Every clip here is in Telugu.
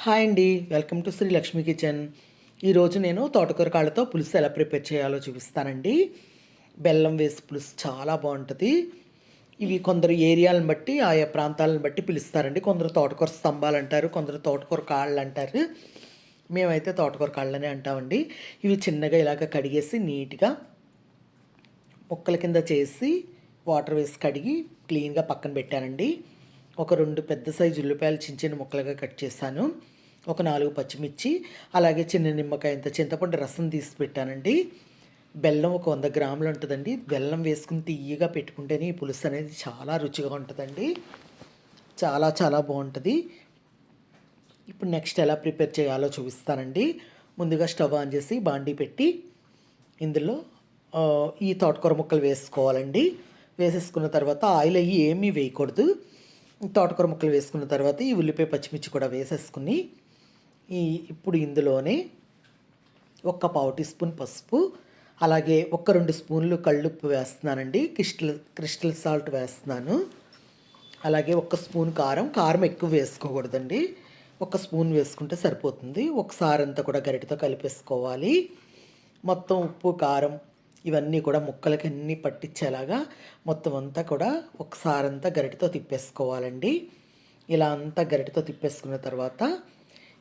హాయ్ అండి. Welcome to Sri Lakshmi kitchen. ఈరోజు నేను తోటకూర కాళ్ళతో పులుసు ఎలా ప్రిపేర్ చేయాలో చూపిస్తానండి. బెల్లం వేసి పులుసు చాలా బాగుంటుంది. ఇవి కొందరు ఏరియాలను బట్టి ఆయా ప్రాంతాలను బట్టి పిలుస్తారండి. కొందరు తోటకూర స్తంభాలు అంటారు కొందరు తోటకూర కాళ్ళు అంటారు. మేమైతే తోటకూర కాళ్ళనే అంటామండి. ఇవి చిన్నగా ఇలాగ కడిగేసి నీట్గా ముక్కల కింద చేసి వాటర్ వేసి కడిగి క్లీన్గా పక్కన పెట్టానండి. ఒక రెండు పెద్ద సైజు ఉల్లిపాయలు చిన్న చిన్న ముక్కలుగా కట్ చేశాను ఒక నాలుగు పచ్చిమిర్చి అలాగే చిన్న నిమ్మకాయ ఇంత చింతపండు రసం తీసి పెట్టానండి. బెల్లం ఒక వంద గ్రాములు ఉంటుందండి. బెల్లం వేసుకుని తీయగా పెట్టుకుంటేనే ఈ పులుసు అనేది చాలా రుచిగా ఉంటుందండి. చాలా చాలా బాగుంటుంది. ఇప్పుడు నెక్స్ట్ ఎలా ప్రిపేర్ చేయాలో చూపిస్తానండి. ముందుగా స్టవ్ ఆన్ చేసి బాండీ పెట్టి ఇందులో ఈ తోటకూర ముక్కలు వేసుకోవాలండి. వేసేసుకున్న తర్వాత ఆయిల్ అయ్యి ఏమీ వేయకూడదు. తోటకూర ముక్కలు వేసుకున్న తర్వాత ఈ ఉల్లిపాయ పచ్చిమిర్చి కూడా వేసేసుకుని ఈ ఇప్పుడు ఇందులోనే ఒక్క పావు టీ స్పూన్ పసుపు అలాగే ఒక్క రెండు స్పూన్లు కళ్ళుప్పు వేస్తున్నానండి. క్రిస్టల్ క్రిస్టల్ సాల్ట్ వేస్తున్నాను. అలాగే ఒక స్పూన్ కారం కారం ఎక్కువ వేసుకోకూడదండి. ఒక స్పూన్ వేసుకుంటే సరిపోతుంది. ఒకసారి అంతా కూడా గరిటతో కలిపేసుకోవాలి. మొత్తం ఉప్పు కారం ఇవన్నీ కూడా ముక్కలకి అన్నీ పట్టించేలాగా మొత్తం అంతా కూడా ఒకసారి అంతా గరిటతో తిప్పేసుకోవాలండి. ఇలా అంతా గరిటతో తిప్పేసుకున్న తర్వాత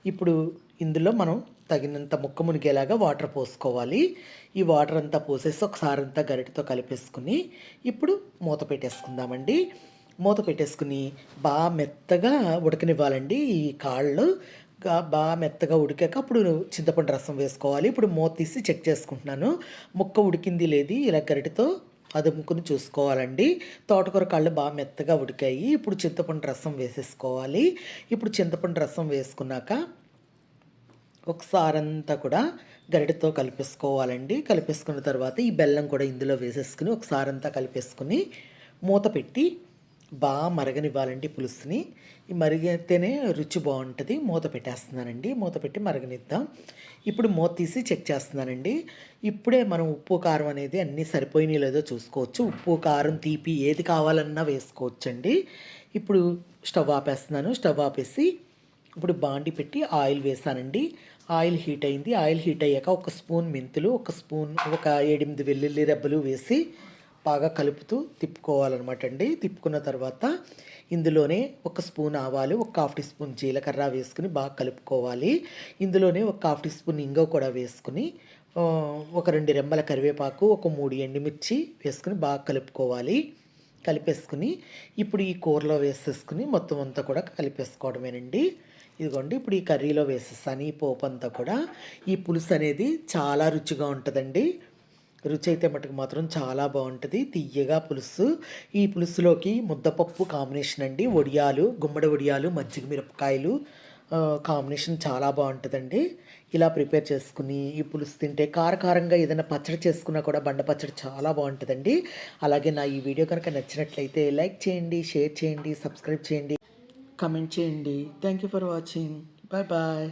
ఇప్పుడు ఇందులో మనం తగినంత ముక్క మునిగేలాగా వాటర్ పోసుకోవాలి. ఈ వాటర్ అంతా పోసేసి ఒకసారి అంతా గరిటతో కలిపేసుకుని ఇప్పుడు మూత పెట్టేసుకుందామండి. మూత పెట్టేసుకుని బాగా మెత్తగా ఉడకనివ్వాలండి ఈ కాళ్ళు. బాగా మెత్తగా ఉడికాక అప్పుడు చింతపండు రసం వేసుకోవాలి. ఇప్పుడు మూత తీసి చెక్ చేసుకుంటున్నాను. ముక్క ఉడికింది లేదు? ఇలా గరిటతో అదుముకుని చూసుకోవాలండి. తోటకూర కాళ్ళు బాగా మెత్తగా ఉడికాయి. ఇప్పుడు చింతపండు రసం వేసేసుకోవాలి. ఇప్పుడు చింతపండు రసం వేసుకున్నాక ఒకసారి అంతా కూడా గరిటతో కలిపేసుకోవాలండి. కలిపేసుకున్న తర్వాత ఈ బెల్లం కూడా ఇందులో వేసేసుకుని ఒకసారి అంతా కలిపేసుకుని మూత పెట్టి బాగా మరగనివ్వాలండి పులుసుని. ఈ మరిగితేనే రుచి బాగుంటుంది. మూత పెట్టేస్తున్నానండి. మూత పెట్టి మరగనిద్దాం. ఇప్పుడు మూత తీసి చెక్ చేస్తున్నానండి. ఇప్పుడే మనం ఉప్పు కారం అనేది అన్నీ సరిపోయినాయి లేదో చూసుకోవచ్చు. ఉప్పు కారం తీపి ఏది కావాలన్నా వేసుకోవచ్చండి. ఇప్పుడు స్టవ్ ఆపేస్తున్నాను. స్టవ్ ఆపేసి ఇప్పుడు బాండి పెట్టి ఆయిల్ వేసానండి. ఆయిల్ హీట్ అయింది. ఆయిల్ హీట్ అయ్యాక ఒక స్పూన్ మెంతులు ఒక స్పూన్ ఒక ఏడెనిమిది వెల్లుల్లి రెబ్బలు వేసి బాగా కలుపుతూ తిప్పుకోవాలన్నమాట అండి తిప్పుకున్న తర్వాత ఇందులోనే ఒక స్పూన్ ఆవాలు ఒక హాఫ్ టీ స్పూన్ జీలకర్ర వేసుకుని బాగా కలుపుకోవాలి. ఇందులోనే ఒక హాఫ్ టీ స్పూన్ ఇంగో కూడా వేసుకుని ఒక రెండు రెమ్మల కరివేపాకు ఒక మూడు ఎండుమిర్చి వేసుకుని బాగా కలుపుకోవాలి. కలిపేసుకుని ఇప్పుడు ఈ కూరలో వేసేసుకుని మొత్తం అంతా కూడా కలిపేసుకోవడమేనండి. ఇదిగోండి ఇప్పుడు ఈ కర్రీలో వేసేస్తాను ఈ పోపు అంతా కూడా. ఈ పులుసు అనేది చాలా రుచిగా ఉంటుందండి. రుచి అయితే మటుకు మాత్రం చాలా బాగుంటుంది. తీయగా పులుసు. ఈ పులుసులోకి ముద్దపప్పు కాంబినేషన్ అండి. వడియాలు గుమ్మడి వడియాలు మజ్జిగ మిరపకాయలు కాంబినేషన్ చాలా బాగుంటుందండి. ఇలా ప్రిపేర్ చేసుకుని ఈ పులుసు తింటే కారకారంగా ఏదైనా పచ్చడి చేసుకున్నా కూడా బండ పచ్చడి చాలా బాగుంటుందండి. అలాగే నా ఈ వీడియో కనుక నచ్చినట్లయితే లైక్ చేయండి షేర్ చేయండి సబ్స్క్రైబ్ చేయండి కమెంట్ చేయండి. Thank you for watching bye bye